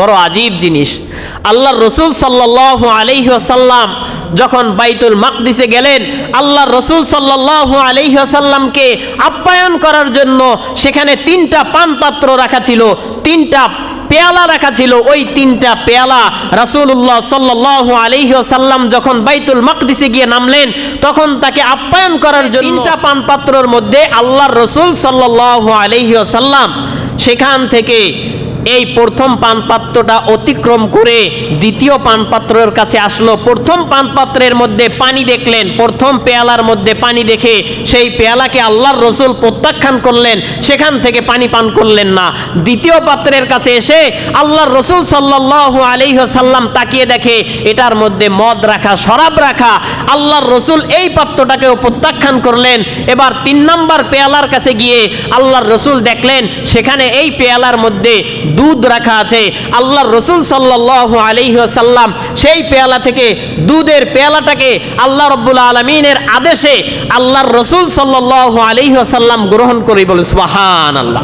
বড় আজীব জিনিস। আল্লাহ রসুল সাল্লাহ আলহিহাসাল্লাম যখন বাইতুল মাকদিসে গেলেন আল্লাহ রসুল সাল্লাহ আলহিহাসাল্লামকে আপ্যায়ন করার জন্য সেখানে তিনটা পান পাত্র রাখা ছিল, তিনটা পেয়ালা রাখা ছিল। ওই তিনটা পেয়ালা রাসূলুল্লাহ সাল্লাল্লাহু আলাইহি ওয়াসাল্লাম যখন বাইতুল মাকদিসে গিয়ে নামলেন, তখন তাকে আপ্যায়ন করার জন্য তিনটা পান পাত্রর মধ্যে আল্লাহর রসুল সাল্লাল্লাহু আলাইহি ওয়াসাল্লাম সেখান থেকে এই প্রথম পানপাত্রটা অতিক্রম করে দ্বিতীয় পানপাত্রের কাছে আসলো। প্রথম পানপাত্রের মধ্যে পানি দেখলেন, প্রথম পেয়ালার মধ্যে পানি দেখে সেই পেয়ালাকে আল্লাহর রসুল প্রত্যাখ্যান করলেন, সেখান থেকে পানি পান করলেন না। দ্বিতীয় পাত্রের কাছে এসে আল্লাহর রসুল সাল্লাহ আলিহাসাল্লাম তাকিয়ে দেখে, এটার মধ্যে মদ রাখা, শরাব রাখা, আল্লাহর রসুল এই পাত্রটাকেও প্রত্যাখ্যান করলেন। এবার তিন নম্বর পেয়ালার কাছে গিয়ে আল্লাহর রসুল দেখলেন, সেখানে এই পেয়ালার মধ্যে দুধ রাখা আছে। আল্লাহর রসুল সাল্লাহ আলিহাসাল্লাম সেই পেয়ালা থেকে দুধের পেয়ালাটাকে আল্লাহ রব্বুল আলমিনের আদেশে আল্লাহর রসুল সাল্লাহ আলিহাসাল্লাম গ্রহণ করে বলে সুবাহান আল্লাহ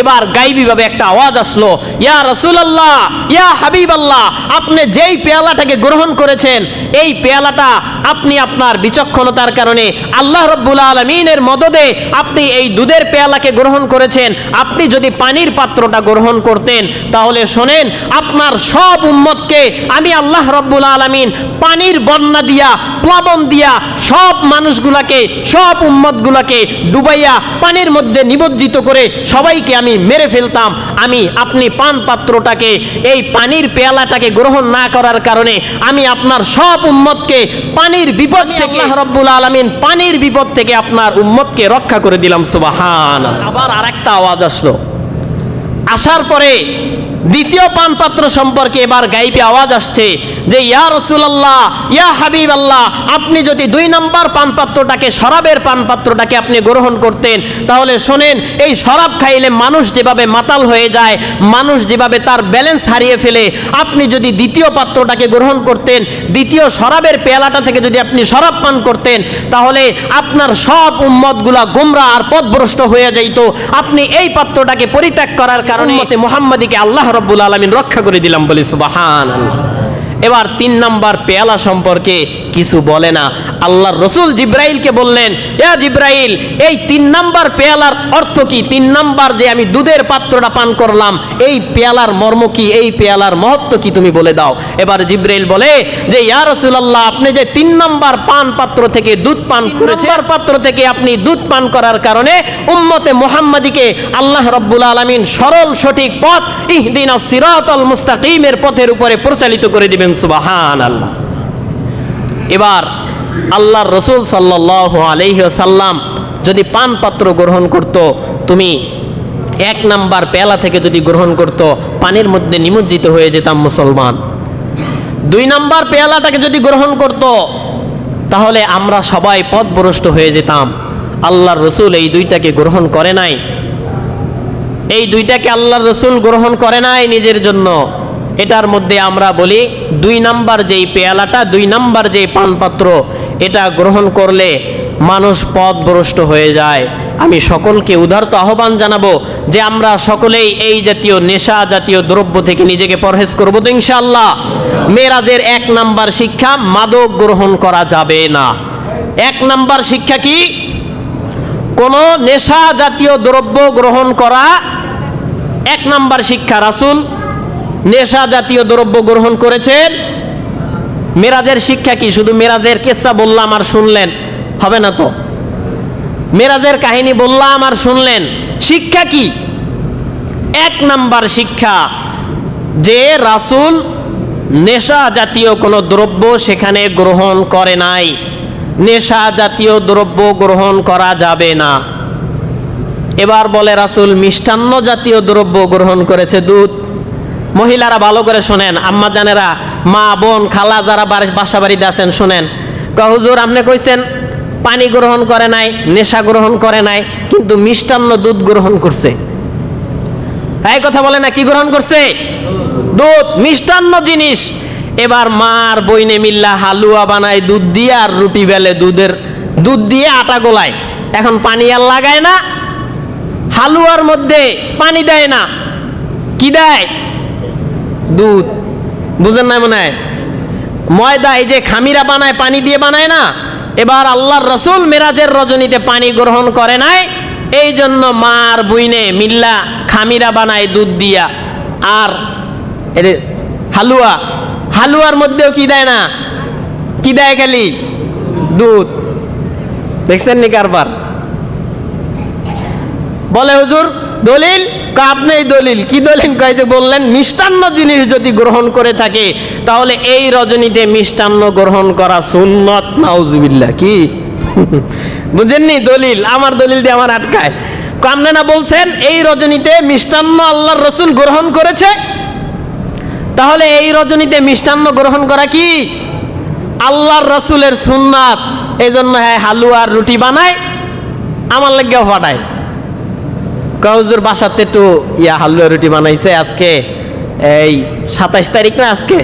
এবার গাইবিভাবে একটা আওয়াজ আসলো, ইয়া রসুল আল্লাহ ইয়া হাবিব আল্লাহ আপনি যেই পেয়ালাটাকে গ্রহণ করেছেন, এই পেয়ালাটা আপনি আপনার বিচক্ষণতার কারণে আল্লাহ রব্বুল আলমিনের মদদে আপনি এই দুধের পেয়ালাকে গ্রহণ করেছেন। আপনি যদি পানির পাত্রটা গ্রহণ করতেন, তাহলে শোনেন, আপনার সব উম্মতকে আমি আল্লাহ রব্বুল আলমিন পানির বন্যা দিয়া, প্লাবন দিয়া, সব মানুষগুলাকে, সব উম্মতগুলাকে ডুবাইয়া পানির মধ্যে নিমজ্জিত করে সবাইকে আমি মেরে ফেলতাম আমি আপনি পান পাত্রটাকে এই পানির পেয়ালাটাকে গ্রহণ না করার কারণে আমি আপনার সব উম্মতকে পানির বিপদ থেকে রব্বুল আলমিন পানির বিপদ থেকে আপনার উম্মতকে রক্ষা করে দিলাম সুবাহান আবার আরেকটা আওয়াজ আসলো। আসার পরে দ্বিতীয় পানপাত্র সম্পর্কে এবার গাইবে আওয়াজ আসছে যে, ইয়া রসুলাল্লাহ, ইয়া হাবিব আল্লাহ আপনি যদি দুই নম্বর পানপাত্রটাকে, শরাবের পানপাত্রটাকে আপনি গ্রহণ করতেন, তাহলে শোনেন, এই শরাব খাইলে মানুষ যেভাবে মাতাল হয়ে যায়, মানুষ যেভাবে তার ব্যালেন্স হারিয়ে ফেলে, আপনি যদি দ্বিতীয় পাত্রটাকে গ্রহণ করতেন, দ্বিতীয় শরাবের পেয়ালাটা থেকে যদি আপনি শরাব পান করতেন, তাহলে আপনার সব উম্মতগুলা গুমরা আর পথভ্রষ্ট হয়ে যাইতো। আপনি এই পাত্রটাকে পরিত্যাগ করার কারণে মোহাম্মদীকে আল্লাহ রব্বুল আলমিন রক্ষা করে দিলাম বলে সুবাহান এবার তিন নাম্বার পেয়ালা সম্পর্কে কিছু বলে না। আল্লাহর রসুল জিব্রাইলকে বললেন এ জিব্রাইল এই তিন নাম্বার পেয়ালার অর্থ কি? তিন নাম্বার যে আমি দুধের পাত্রটা পান করলাম এই পেয়ালার মর্ম কি? এই পেয়ালার মহত্ব কি তুমি বলে দাও? এবার জিব্রাইল বলে যে ইয়া রসুলাল্লাহ আপনি যে তিন নাম্বার পান পাত্র থেকে দুধ পান করেছেন পাত্র থেকে আপনি দুধ পান করার কারণে উম্মতে মুহাম্মাদিকে আল্লাহ রব্বুল আলমিন সরল সঠিক পথ ইহদিন সিরাতল মুস্তাকিমের পথের উপরে প্রচালিত করে দিবেন। সুবাহান আল্লাহ এবার আল্লাহর রসুল সাল্লাহ আলহিসাল্লাম যদি পান পাত্র গ্রহণ করত, তুমি এক নাম্বার পেলা থেকে যদি গ্রহণ করত, পানির মধ্যে নিমজ্জিত হয়ে যেতাম মুসলমান। দুই নাম্বার পেয়ালাটাকে যদি গ্রহণ করত, তাহলে আমরা সবাই পথভ্রষ্ট হয়ে যেতাম। আল্লাহর রসুল এই দুইটাকে গ্রহণ করে নাই। এই দুইটাকে আল্লাহর রসুল গ্রহণ করে নাই নিজের জন্য। এটার মধ্যে আমরা বলি দুই নাম্বার যেই পেয়ালাটা, দুই নাম্বার যেই পানপাত্র, এটা গ্রহণ করলে মানুষ পথভ্রষ্ট হয়ে যায়। আমি সকলকে উদারত আহ্বান জানাব যে আমরা সকলেই এই জাতীয় নেশা জাতীয় দ্রব্য থেকে নিজেকে পরহেজ করব তো ইনশাল্লাহ মেরাজের এক নাম্বার শিক্ষা, মাদক গ্রহণ করা যাবে না। এক নাম্বার শিক্ষা কি? কোনো নেশা জাতীয় দ্রব্য গ্রহণ করা। এক নাম্বার শিক্ষা, রাসুল নেশা জাতীয় দ্রব্য গ্রহণ করেছেন। মেরাজের শিক্ষা কি? শুধু মেরাজের কেসা বললাম আর শুনলেন? হবে না তো? মেরাজের কাহিনী বললাম আর শুনলেন। শিক্ষা কি? এক নাম্বার শিক্ষা যে রাসুল নেশা জাতীয় কোনো দ্রব্য সেখানে গ্রহণ করে নাই। নেশা জাতীয় দ্রব্য গ্রহণ করা যাবে না। এবার বলে রাসুল মিষ্টান্ন জাতীয় দ্রব্য গ্রহণ করেছে দুধ। মহিলারা ভালো করে শোনেন, আম্মা জানেরা, মা, বোন, খালা যারা বাসা বাড়িতে আছেন, শোনেন। হুজুর, আপনি কইছেন, পানি গ্রহণ করে নাই, নেশা গ্রহণ করে নাই, কিন্তু মিষ্টান্ন দুধ গ্রহণ করছে। এই কথা বলে না, কি গ্রহণ করছে? দুধ, মিষ্টান্ন জিনিস। এবার মার বইনে মিল্লা হালুয়া বানায়, দুধ দিয়ে আর রুটি বেলে দুধের, দুধ দিয়ে আটা গোলায়। এখন পানি আর লাগায় না, হালুয়ার মধ্যে পানি দেয় না। কি দেয়? দুধ। বুঝেন না মনে হয়? ময়দা এই যে খামিরা বানায়, পানি দিয়ে বানায় না? এবার আল্লাহর রসুল মেরাজের রজনীতে পানি গ্রহণ করে নাই, এই জন্য মার বুইনে মিল্লা খামিরা বানায় দুধ দিয়া। আর হালুয়া। হালুয়ার মধ্যেও কি দেয় না? কি দেয় খালি? দুধ। দেখছেন নি কারবার? বলে হুজুর দলিল? আপনি দলিল? কি দলিল? কয় যে বললেন, মিষ্টান্ন জিনিস যদি গ্রহণ করে থাকে, তাহলে এই রজনীতে মিষ্টান্ন গ্রহণ করা সুন্নত। নাউজুবিল্লাহ, কি? বুঝেননি? দলিল, আমার দলিল দিয়ে আমার আটকায়। কামনে না বলছেন, এই রজনীতে মিষ্টান্ন আল্লাহর রসুল গ্রহণ করেছে? তাহলে এই রজনীতে মিষ্টান্ন গ্রহণ করা কি? আল্লাহর রসুলের সুন্নাত। এই জন্য হ্যাঁ হালুয়ার রুটি বানায়, আমার লাগেও ফাটায়। কাউজুর বাসাতে একটু ইয়া হালুয়া রুটি বানাইছে আজকে। এই সাতাইশ তারিখ না আজকে?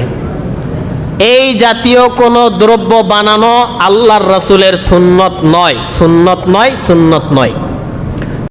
এই জাতীয় কোনো দ্রব্য বানানো আল্লাহর রসুলের সুন্নত নয়। সুন্নত নয় সুন্নত নয়।